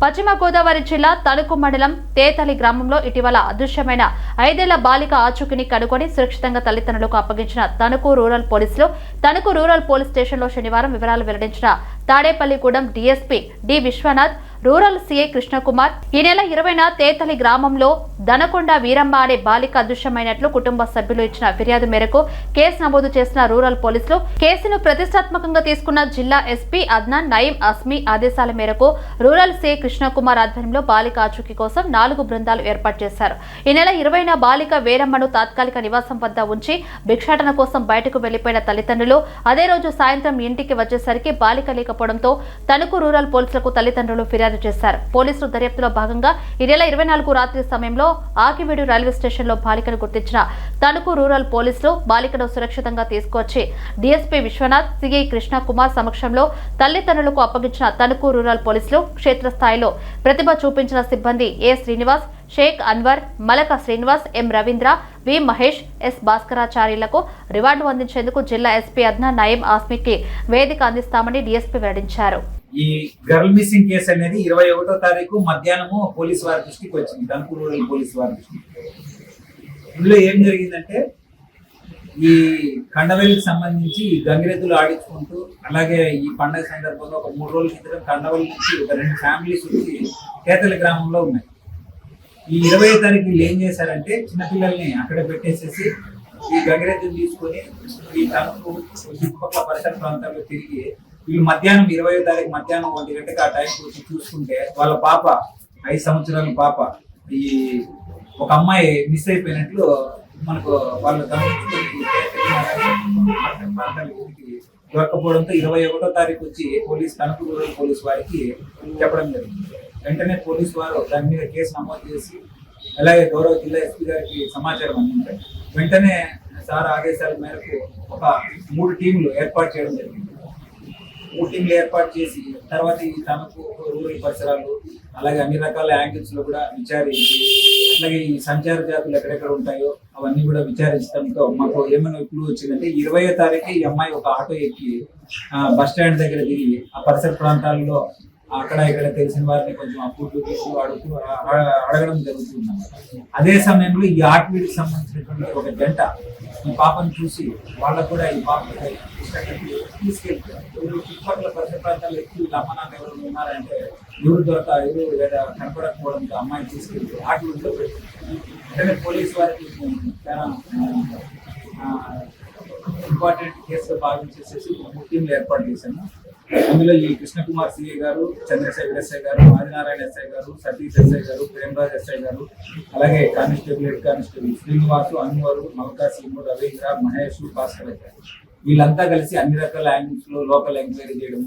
పశ్చిమ గోదావరి జిల్లా తణుకు మండలం తేతలి గ్రామంలో ఇటీవల అదృశ్యమైన ఐదేళ్ళ బాలిక ఆచూకీని కనుగొని సురక్షితంగా తల్లిదండ్రులకు అప్పగించిన తణుకు రూరల్ పోలీసులు తణుకు రూరల్ పోలీస్ స్టేషన్లో శనివారం వివరాలు వెల్లడించిన Tadepalligudem DSP D Vishwanath rural CI Krishnakumar ఈ నెల ఇరవైన తేతలి గ్రామంలో దనకొండ వీరమ్మ అనే బాలిక అదృశ్యమైనట్లు కుటుంబ సభ్యులు ఇచ్చిన ఫిర్యాదు మేరకు కేసు నమోదు చేసిన రూరల్ పోలీసులు కేసును ప్రతిష్టాత్మకంగా తీసుకున్న జిల్లా ఎస్పీ అద్నాన్ నయీం అస్మి ఆదేశాల మేరకు రూరల్ సీఐ కృష్ణకుమార్ ఆధ్వర్యంలో బాలిక ఆచూకీ కోసం నాలుగు బృందాలు ఏర్పాటు చేశారు. ఈ నెల ఇరవైన బాలిక వీరమ్మను తాత్కాలిక నివాసం వద్ద ఉంచి భిక్షాటన కోసం బయటకు వెళ్ళిపోయిన తల్లిదండ్రులు అదే రోజు సాయంత్రం ఇంటికి వచ్చేసరికి బాలిక లేకపోవడంతో తణుకు రూరల్ పోలీసులకు తల్లిదండ్రులు ఫిర్యాదు చేశారు. పోలీసులు దర్యాప్తులో భాగంగా ఈ నెల ఇరవై నాలుగు రాత్రి సమయంలో ఆకివీడు రైల్వే స్టేషన్లో బాలికను గుర్తించిన తణుకు రూరల్ పోలీసులు బాలికను సురక్షితంగా తీసుకొచ్చి డీఎస్పీ విశ్వనాథ్ సిఐ కృష్ణ కుమార్ సమక్షంలో తల్లిదండ్రులకు అప్పగించిన తణుకు రూరల్ పోలీసులు క్షేత్రస్థాయిలో ప్రతిభ చూపించిన సిబ్బంది A Srinivas Shaik Anwar Malaka Srinivas M Ravindra V Mahesh S భాస్కరాచార్యులకు reward అందించేందుకు జిల్లా ఎస్పీ అద్నా నయీం ఆస్మికి వేదిక అందిస్తామని డీఎస్పీ వెల్లడించారు. ఈ గర్ల్ మిస్సింగ్ కేసు అనేది ఇరవై ఒకటో తారీఖు మధ్యాహ్నము పోలీస్ వారి దృష్టికి వచ్చింది. ధన్పూర్ రూరల్ పోలీస్ వారి దృష్టికి. ఇందులో ఏం జరిగిందంటే ఈ కండవల్లికి సంబంధించి ఈ గంగిరెద్దులు ఆడించుకుంటూ అలాగే ఈ పండగ సందర్భంగా ఒక మూడు రోజుల క్రితం కండవల్లి నుంచి ఒక రెండు ఫ్యామిలీస్ వచ్చి కేతల గ్రామంలో ఉన్నాయి. ఈ ఇరవై తారీఖు వీళ్ళు ఏం చేశారంటే చిన్నపిల్లల్ని అక్కడ పెట్టేసేసి ఈ గంగిరెద్దులు తీసుకొని ఈ తణుకు చుట్టుపక్కల పరిసర ప్రాంతాల్లో తిరిగి వీళ్ళు మధ్యాహ్నం ఇరవై తారీఖు మధ్యాహ్నం ఒంటి గంటకి ఆ టైం వచ్చి చూసుకుంటే వాళ్ళ పాప ఐదు సంవత్సరాల పాప ఈ ఒక అమ్మాయి మిస్ అయిపోయినట్లు మనకు వాళ్ళు దొరకపోవడంతో ఇరవై ఒకటో తారీఖు వచ్చి పోలీస్ తణుకు రూరల్ పోలీస్ వారికి చెప్పడం జరిగింది. వెంటనే పోలీస్ వారు దాని మీద కేసు నమోదు చేసి అలాగే గౌరవ జిల్లా ఎస్పీ గారికి సమాచారం అందించారు. వెంటనే సార్ ఆదేశాల మేరకు ఒక మూడు టీంలు ఏర్పాటు చేయడం జరిగింది. మూడు ఏర్పాటు చేసి తర్వాత ఈ తనకు రూరల్ పరిసరాలు అలాగే అన్ని రకాల యాంగిల్స్లో కూడా విచారించి అట్లాగే ఈ సంచార జాతులు ఎక్కడెక్కడ ఉంటాయో అవన్నీ కూడా విచారించడంతో మాకు ఏమైనా ఇప్పుడు వచ్చిందంటే ఇరవై తారీఖు ఈ అమ్మాయి ఒక ఆటో ఎక్కి బస్ స్టాండ్ దగ్గర దిగి ఆ పరిసర ప్రాంతాల్లో అక్కడ ఇక్కడ తెలిసిన వారిని కొంచెం అప్పుడు ఫుడ్ తీసి అడుగుతూ అడగడం జరుగుతుంది అదే సమయంలో ఈ ఆటవీడికి సంబంధించినటువంటి ఒక జంట ఈ పాపను చూసి వాళ్ళకు కూడా ఈ పాప తీసుకెళ్తారు చుట్టుపక్కల పరిసర ప్రాంతాల్లో ఎక్కువ వీళ్ళ అమ్మ నాన్న ఎవరు ఉన్నారంటే ఎవరు దొరక ఎవరు లేదా కనపడకపోవడంతో అమ్మాయిని తీసుకెళ్తే ఆర్ట్వీడిలో పెట్టారు వెంటనే పోలీస్ వారికి చాలా ఇంపార్టెంట్ కేసుగా భావించేసేసి ఒక టీంలు ఏర్పాటు చేశాము. అందులో ఈ కృష్ణకుమార్ సిఏ గారు చంద్రశేఖర్ ఎస్ఐ గారు ఆదినారాయణ ఎస్ఐ గారు సతీష్ ఎస్ఐ గారు ప్రేమరాజ్ ఎస్ఐ గారు అలాగే constable head constable Srinivasu Anwar Mamata Singh Ravindra Mahesh Bhaskar garu వీళ్ళంతా కలిసి అన్ని రకాల యాంగిల్స్లో లోకల్ ఎంక్వైరీ చేయడం